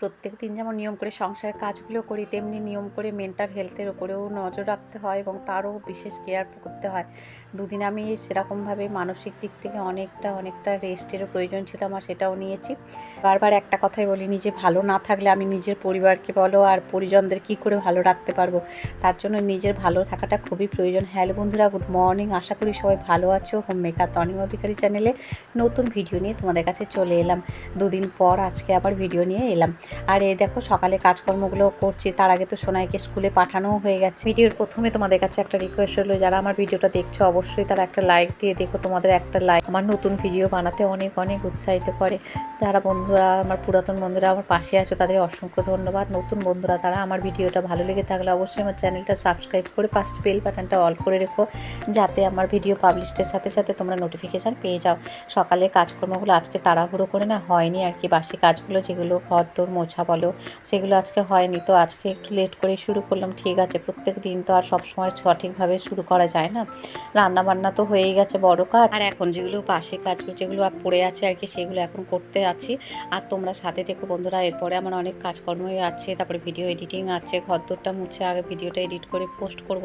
প্রত্যেক দিন যেমন নিয়ম করে সংসারের কাজগুলো করি, তেমনি নিয়ম করে মেন্টাল হেলথের ওপরেও নজর রাখতে হয় এবং তারও বিশেষ কেয়ার করতে হয়। দুদিন আমি সেরকমভাবে মানসিক দিক থেকে অনেকটা অনেকটা রেস্টেরও প্রয়োজন ছিল আমার, সেটাও নিয়েছি। বারবার একটা কথাই বলি, নিজে ভালো না থাকলে আমি নিজের পরিবারকে বলো আর পরিজনদের কি করে ভালো রাখতে পারব? তার জন্য নিজের ভালো থাকাটা খুবই প্রয়োজন। হ্যালো বন্ধুরা গুড মর্নিং আশা করি সবাই ভালো আছো। হোম মেকার তনিম অধিকারী চ্যানেলে নতুন ভিডিও নিয়ে তোমাদের কাছে চলে এলাম। দুদিন পর আজকে আবার ভিডিও নিয়ে এলাম। আর এই দেখো সকালে কাজকর্মগুলো করছি, তার আগে তো সোনাইকে স্কুলে পাঠানোও হয়ে গেছে। ভিডিওর প্রথমে তোমাদের কাছে একটা রিকোয়েস্ট হলো যারা আমার ভিডিওটা দেখছ অবশ্যই তারা একটা লাইক দিয়ে দেখো, তোমাদের একটা লাইক আমার নতুন ভিডিও বানাতে অনেক অনেক উৎসাহিত করে। যারা বন্ধুরা, আমার পুরাতন বন্ধুরা আমার পাশে আছো, তাদের অসংখ্য ধন্যবাদ। নতুন বন্ধুরা, তারা আমার ভিডিওটা ভালো লেগে থাকলে অবশ্যই আমার চ্যানেলটা সাবস্ক্রাইব করে পাশে বেল বাটনটা অল করে রেখো, যাতে আমার ভিডিও পাবলিশের সাথে সাথে তোমরা নোটিফিকেশান পেয়ে যাও। সকালে কাজকর্মগুলো আজকে তাড়াহুড়ো করে না হয়নি আর কি, বাসি কাজগুলো যেগুলো ঘর তোর মোছা বলো, সেগুলো আজকে হয়নি। তো আজকে একটু লেট করে শুরু করলাম। ঠিক আছে, প্রত্যেক দিন তো আর সব সময় সঠিকভাবে শুরু করা যায় না। রান্না বান্না তো হয়েই গেছে বড় কাজ। আর এখন যেগুলো বাসি কাজগুলো যেগুলো পড়ে আছে আর কি, সেগুলো এখন করতে আছি। আর তোমরা সাথে দেখো বন্ধুরা, এরপরে আমার অনেক কাজকর্মই আছে। তারপরে ভিডিও এডিটিং আছে ঘর ঘরদোরটা মুছে আগে ভিডিওটা এডিট করে পোস্ট করব।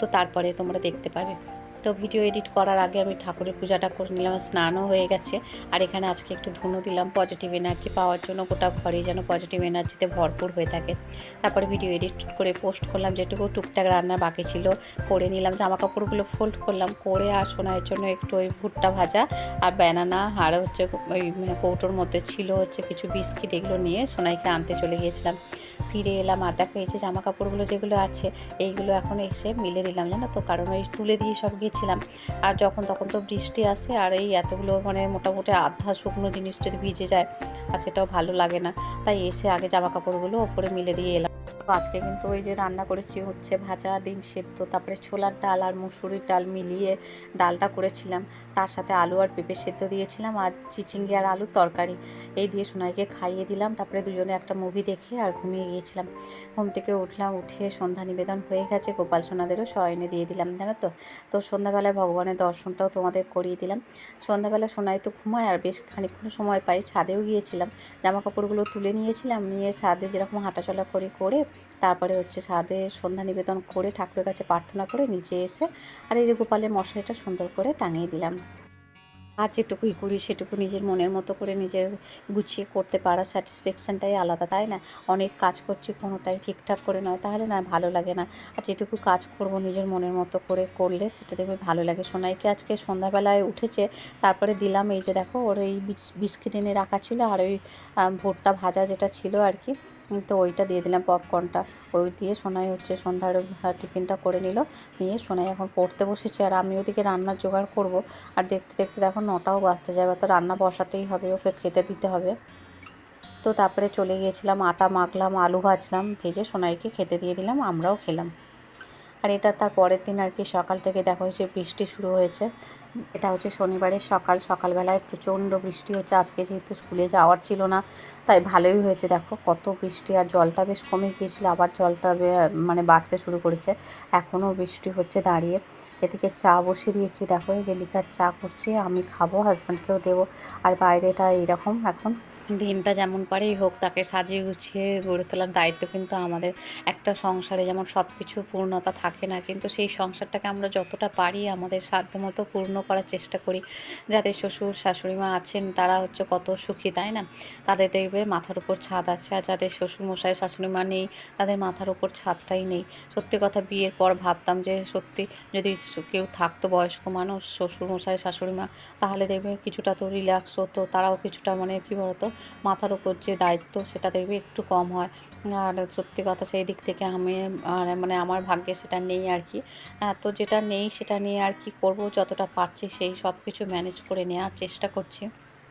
তো তারপরে তোমরা দেখতে পাবে। তো ভিডিও এডিট করার আগে আমি ঠাকুরের পূজাটা করে নিলাম, স্নানও হয়ে গেছে। আর এখানে আজকে একটু ধুনো দিলাম পজিটিভ এনার্জি পাওয়ার জন্য গোটা ঘরে যেন পজিটিভ এনার্জিতে ভরপুর হয়ে থাকে। তারপরে ভিডিও এডিট করে পোস্ট করলাম, যেটুকু টুকটাক রান্না বাকি ছিল, করে নিলাম। জামা কাপড়গুলো ফোল্ড করলাম, করে আর সোনার জন্য একটু ওই ভুট্টা ভাজা আর ব্যানানা আর হচ্ছে ওই কৌটোর মধ্যে ছিল হচ্ছে কিছু বিস্কিট, এগুলো নিয়ে সোনাইকে আনতে চলে গিয়েছিলাম। ফিরে এলাম, আর দেখো এই যে জামা কাপড়গুলো যেগুলো আছে, এইগুলো এখন এসে মিলে দিলাম, জানো তো? কারণ ওই তুলে দিয়ে সব গিয়েছিলাম আর যখন তখন তো বৃষ্টি আসে আর এই এতগুলো মানে মোটামুটি আধা শুকনো জিনিস যদি ভিজে যায়, আর সেটাও ভালো লাগে না। তাই এসে আগে জামা কাপড়গুলো ওপরে মিলে দিয়ে এলাম। তো আজকে কিন্তু ওই যে রান্না করেছি হচ্ছে ভাজা, ডিম সেদ্ধ, তারপরে ছোলার ডাল আর মুসুরির ডাল মিলিয়ে ডালটা করেছিলাম। তার সাথে আলু আর পেঁপে সেদ্ধ দিয়েছিলাম আর চিচিঙ্গি আর আলুর তরকারি। এই দিয়ে সোনাইকে খাইয়ে দিলাম, তারপরে দুজনে একটা মুভি দেখে আর ঘুমিয়ে গিয়েছিলাম। ঘুম থেকে উঠলাম, উঠে সন্ধ্যা নিবেদন হয়ে গেছে, গোপাল সোনাদেরও শয়নে দিয়ে দিলাম, জানো তো? তো সন্ধ্যাবেলায় ভগবানের দর্শনটাও তোমাদের করিয়ে দিলাম। সন্ধ্যাবেলা সোনাই তো ঘুমায় আর বেশ খানিকক্ষণ সময় পাই, ছাদেও গিয়েছিলাম। জামা কাপড়গুলো তুলে নিয়েছিলাম, নিয়ে ছাদে যেরকম হাঁটাচলা করে করে তারপরে হচ্ছে ছাদে সন্ধ্যা নিবেদন করে ঠাকুরের কাছে প্রার্থনা করে নিচে এসে আর এই যে গোপালের মশারিটা সুন্দর করে টাঙিয়ে দিলাম। আর যেটুকুই করি সেটুকু নিজের মনের মতো করে নিজের গুছিয়ে করতে পারা স্যাটিসফ্যাকশানটাই আলাদা, তাই না? অনেক কাজ করছি, কোনোটাই ঠিকঠাক করে নয়, তাহলে না ভালো লাগে না। আর যেটুকু কাজ করব নিজের মনের মতো করে করলে সেটা দেখবে ভালো লাগে। সোনাইকে আজকে সন্ধ্যাবেলায় উঠেছে, তারপরে দিলাম, এই যে দেখো ওর এই বিস- বিস্কিট এনে রাখা ছিল, আর ওই ভুট্টা ভাজা যেটা ছিল আর কি তো ওইটা দিয়ে দিলাম পপকর্নটা ওই দিয়ে সোনাই হচ্ছে সন্ধ্যার টিফিনটা করে নিল। নিয়ে সোনাই এখন পড়তে বসেছে। আর আমি ওদিকে রান্নার জোগাড় করব। আর দেখতে দেখতে দেখো নটাও বাঁচতে যাবে। তো রান্না বসাতেই হবে, ওকে খেতে দিতে হবে। তো তারপরে চলে গিয়েছিলাম আটা মাখলাম, আলু ভাজলাম, ভেজে সোনাইকে খেতে দিয়ে দিলাম, আমরাও খেলাম। আর এটা তার পরের দিন আর কি সকাল থেকে দেখো যে বৃষ্টি শুরু হয়েছে। এটা হচ্ছে শনিবারের সকাল। সকালবেলায় প্রচণ্ড বৃষ্টি হচ্ছে। আজকে যেহেতু স্কুলে যাওয়ার ছিল না, তাই ভালোই হয়েছে। দেখো কত বৃষ্টি আর জলটা বেশ কমে গিয়েছিল, আবার জলটা মানে বাড়তে শুরু করেছে। এখনও বৃষ্টি হচ্ছে দাঁড়িয়ে। এদিকে চা বসিয়ে দিয়েছি। দেখো এই যে লিকার চা করছি, আমি খাব হাজব্যান্ডকেও দেবো। আর বাইরেটা এইরকম এখন। দিনটা যেমন পারেই হোক, তাকে সাজিয়ে গুছিয়ে গড়ে তোলার দায়িত্ব কিন্তু আমাদের একটা সংসারে যেমন সব কিছু পূর্ণতা থাকে না, কিন্তু সেই সংসারটাকে আমরা যতটা পারি আমাদের সাধ্যমতো পূর্ণ করার চেষ্টা করি। যাদের শ্বশুর শাশুড়ি মা আছেন, তারা হচ্ছে কত সুখী, তাই না? তাদের দেখবে মাথার উপর ছাদ আছে, আর যাদের শ্বশুর মশাই শাশুড়ি মা নেই, তাদের মাথার উপর ছাদটাই নেই। সত্যি কথা, বিয়ের পর ভাবতাম যে সত্যি যদি কেউ থাকতো বয়স্ক মানুষ শ্বশুর মশাই শাশুড়ি মা, তাহলে দেখবে কিছুটা তো রিল্যাক্স হতো, তারাও কিছুটা মানে কী বলতো মাথার উপর যে দায়িত্ব সেটা দেখবে একটু কম হয়। আর সত্যি কথা সেই দিক থেকে আমি মানে আমার ভাগ্যে সেটা নেই আর কি। তো যেটা নেই সেটা নিয়ে আর কি করব, যতটা পারছি সেই সব কিছু ম্যানেজ করে নেওয়ার চেষ্টা করছি।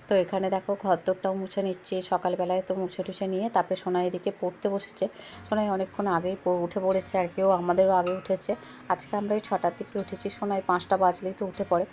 তো এখানে দেখো ঘরদোরটাও মুছে নিচ্ছে, সকালবেলায় তো মুছে টুছে নিয়ে তারপরে সোনাই এদিকে পড়তে বসেছে। সোনাই অনেকক্ষণ আগেই উঠে পড়েছে আর কেউ আমাদেরও আগে উঠেছে। আজকে আমরা ওই ছটার দিকে উঠেছি, সোনাই পাঁচটা বাজলেই তো উঠে পড়ে।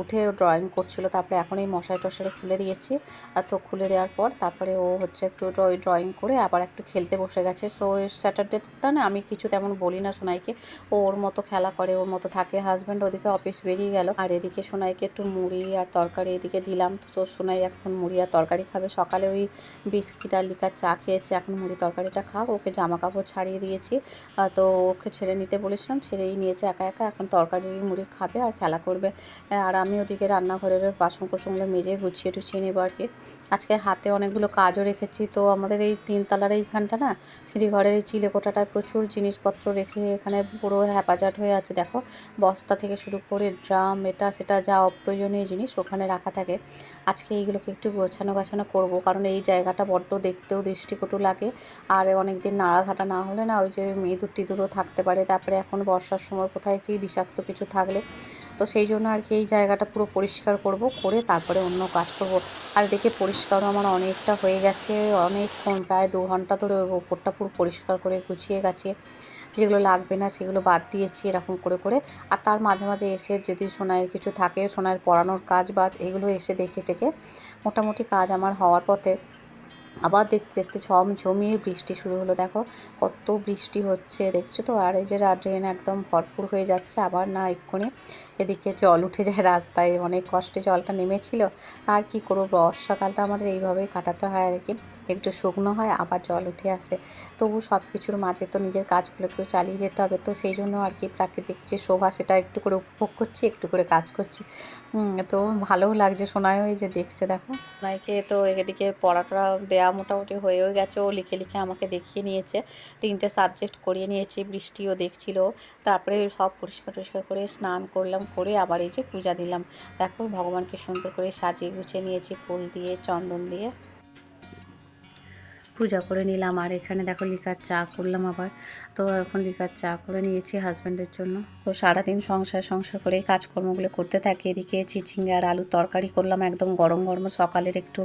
উঠে ও ড্রয়িং করছিল, তারপরে এখন এই মশারি টশারি খুলে দিয়েছি। আর তো খুলে দেওয়ার পর তারপরে ও হচ্ছে একটু ওই ড্রয়িং করে আবার একটু খেলতে বসে গেছে। তো ওই স্যাটারডেটা না আমি কিছু তেমন বলি না সোনাইকে। ও ওর মতো খেলা করে, ওর মতো থাকে। হাজব্যান্ড ওদিকে অফিস বেরিয়ে গেল। আর এদিকে সোনাইকে একটু মুড়ি আর তরকারি এদিকে দিলাম। তো সোনাই সোনাই এখন মুড়ি আর তরকারি খাবে। সকালে ওই বিস্কিট আর লিকার চা খেয়েছে, এখন মুড়ি তরকারিটা খাক। ওকে জামা কাপড় ছাড়িয়ে দিয়েছি। তো ওকে ছেড়ে নিতে বলেছিলাম, ছেড়েই নিয়েছে একা একা, এখন তরকারি মুড়ি খাবে আর খেলা করবে। আর আমি ওদিকে রান্নাঘরের বাসন কোসনগুলো মেজে গুছিয়ে টুছিয়ে নেব আর কি। আজকে হাতে অনেকগুলো কাজও রেখেছি, তো আমাদের এই তিনতলার এইখানটা না সিঁড়ি ঘরের এই চিলেকোঠাটায় প্রচুর জিনিসপত্র রেখে এখানে পুরো হ্যাপাজাট হয়ে আছে। দেখো, বস্তা থেকে শুরু করে ড্রাম, এটা সেটা যা অপ্রয়োজনীয় জিনিস ওখানে রাখা থাকে। আজকে এইগুলোকে একটু গোছানো গাছানো করব। কারণ এই জায়গাটা বড্ড দেখতেও দৃষ্টিকটু লাগে। আর অনেক দিন নাড়াঘাটা না হলে না ওই যে ইঁদুর টিঁদুরও থাকতে পারে। তারপরে এখন বর্ষার সময় কোথায় কি বিষাক্ত কিছু থাকলে। তো সেই জন্য আর কি এই জায়গাটা পুরো পরিষ্কার করব, করে তারপরে অন্য কাজ করব। আর দেখে পরিষ্কারও আমার অনেকটা হয়ে গেছে। অনেকক্ষণ, প্রায় দু ঘণ্টা ধরে ওপরটা পুরো পরিষ্কার করে গুছিয়ে গেছে। যেগুলো লাগবে না সেগুলো বাদ দিয়েছি এরকম করে করে। আর তার মাঝে মাঝে এসে যদি সোনাইয়ের কিছু থাকে, সোনাইয়ের পড়ানোর কাজ বাজ, এগুলো এসে দেখে টেকে মোটামুটি কাজ আমার হওয়ার পথে আবার দেখতে দেখতে ঝম জমিয়ে বৃষ্টি শুরু হলো। দেখো কত বৃষ্টি হচ্ছে, দেখছ তো? আর এই যে ড্রেন একদম ভরপুর হয়ে যাচ্ছে, আবার না এক্ষুনি এদিকে জল উঠে যায় রাস্তায়। অনেক কষ্টে জলটা নেমেছিল। আর কি করব? বর্ষাকালটা আমাদের এইভাবেই কাটাতে হয় আর কি। একটু শুকনো হয়, আবার জল উঠে আসে। তবু সব কিছুর মাঝে তো নিজের কাজগুলোকেও চালিয়ে যেতে হবে। তো সেই জন্য আর কি প্রাকৃতিক যে শোভা, সেটা একটু করে উপভোগ করছি, একটু করে কাজ করছি। তো ভালোও লাগছে শোনায়ও এই যে দেখছে, দেখো। সোনাইকে তো এদিকে পড়াটা দেওয়া মোটামুটি হয়েও গেছে। ও লিখে লিখে আমাকে দেখিয়ে নিয়েছে। তিনটে সাবজেক্ট করিয়ে নিয়েছে, বৃষ্টিও দেখছিল। তারপরে সব পরিষ্কার টরিষ্কার করে স্নান করলাম, করে আবার এই যে পূজা দিলাম। দেখো, ভগবানকে সুন্দর করে সাজিয়ে গুছিয়ে নিয়েছি, ফুল দিয়ে, চন্দন দিয়ে। পূজা করে নিলাম। আর এখানে দেখো লিকার চা করলাম আবার। তো এখন লিকার চা করে নিয়েছি হাজব্যান্ডের জন্য। তো সারাদিন সংসার সংসার করে কাজকর্মগুলো করতে থাকি। এদিকে চিচিঙ্গে আর আলু তরকারি করলাম একদম গরম গরম। সকালের একটু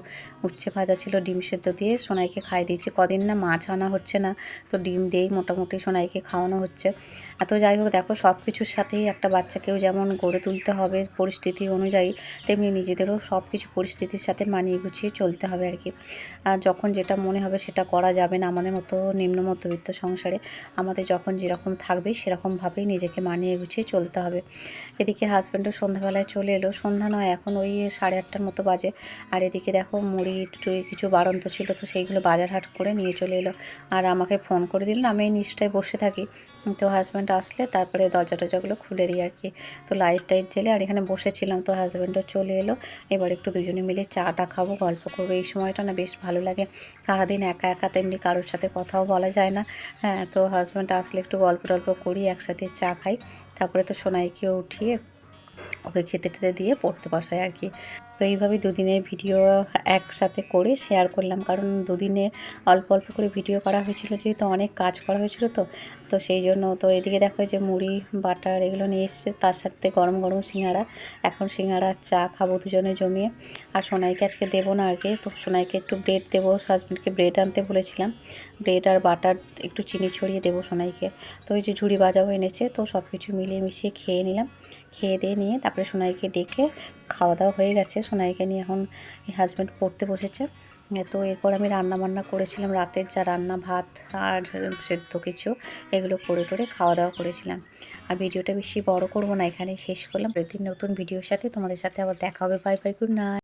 উচ্ছে ভাজা ছিল, ডিম সেদ্ধ দিয়ে সোনাইকে খাইয়ে দিয়েছি। কদিন না মাছ আনা হচ্ছে না, তো ডিম দিয়েই মোটামুটি সোনাইকে খাওয়ানো হচ্ছে। এত যাই হোক, দেখো সব কিছুর সাথেই একটা বাচ্চাকেও যেমন গড়ে তুলতে হবে পরিস্থিতি অনুযায়ী, তেমনি নিজেদেরও সব কিছু পরিস্থিতির সাথে মানিয়ে গুছিয়ে চলতে হবে আর কি। আর যখন যেটা মনে হবে সেটা করা যাবে না আমাদের মতো নিম্ন মধ্যবিত্ত সংসারে। আমাদের যখন যেরকম থাকবে সেরকমভাবেই নিজেকে মানিয়ে গুছিয়ে চলতে হবে। এদিকে হাজব্যান্ডও সন্ধ্যাবেলায় চলে এলো। সন্ধ্যা নয়, এখন ওই সাড়ে আটটার মতো বাজে। আর এদিকে দেখো মুড়ি, টুড়ি কিছু বাড়ন্ত ছিল তো সেইগুলো বাজার হাট করে নিয়ে চলে এলো। আর আমাকে ফোন করে দিল, আমি এই নিচটায় বসে থাকি। তো হাজব্যান্ড আসলে তারপরে দরজা টরজাগুলো খুলে দিই আর কি। তো লাইট টাইট জেলে আর এখানে বসেছিলাম তো হাজব্যান্ডও চলে এলো। এবার একটু দুজনে মিলে চাটা খাব, গল্প করব। এই সময়টা না বেশ ভালো লাগে। সারাদিন একা একা একা তেমনি কারোর সাথে কথাও বলা যায় না। হ্যাঁ তো হাজব্যান্ড আসলে একটু গল্প টল্প করি, একসাথে চা খাই। তারপরে তো সোনাইকে উঠিয়ে ওকে খেতে টেতে দিয়ে পড়তে বসাই আর কি। তো এইভাবে দুদিনের ভিডিও একসাথে করে শেয়ার করলাম। কারণ দুদিনে অল্প অল্প করে ভিডিও করা হয়েছিল, যেহেতু অনেক কাজ করা হয়েছিল তো তো সেই জন্য তো এদিকে দেখো যে মুড়ি, বাটার এগুলো নিয়ে এসছে, তার সাথে গরম গরম সিঙ্গারা। এখন সিঙ্গারা, চা খাব দুজনে জমিয়ে। আর সোনাইকে আজকে দেবো না কি তো সোনাইকে একটু ব্রেড দেবো হাজব্যান্ডকে ব্রেড আনতে বলেছিলাম। ব্রেড আর বাটার একটু চিনি ছড়িয়ে দেবো সোনাইকে। তো ওই যে ঝুড়ি বাজাও এনেছে, তো সব কিছু মিলিয়ে মিশিয়ে খেয়ে নিলাম। খেয়ে দিয়ে নিয়ে তারপরে সোনাইকে ডেকে খাওয়া দাওয়া হয়ে গেছে। সোনাইকে নিয়ে এখন হাজব্যান্ড পড়তে বসেছে। তো এরপর আমি রান্না বান্না করেছিলাম। রাতের যা রান্না, ভাত আর সেদ্ধ কিছু, এগুলো করে টোরে খাওয়া দাওয়া করেছিলাম। আর ভিডিওটা বেশি বড় করব না এখানে শেষ করলাম। প্রতিদিন নতুন ভিডিওর সাথে তোমাদের সাথে আবার দেখা হবে। Bye bye good night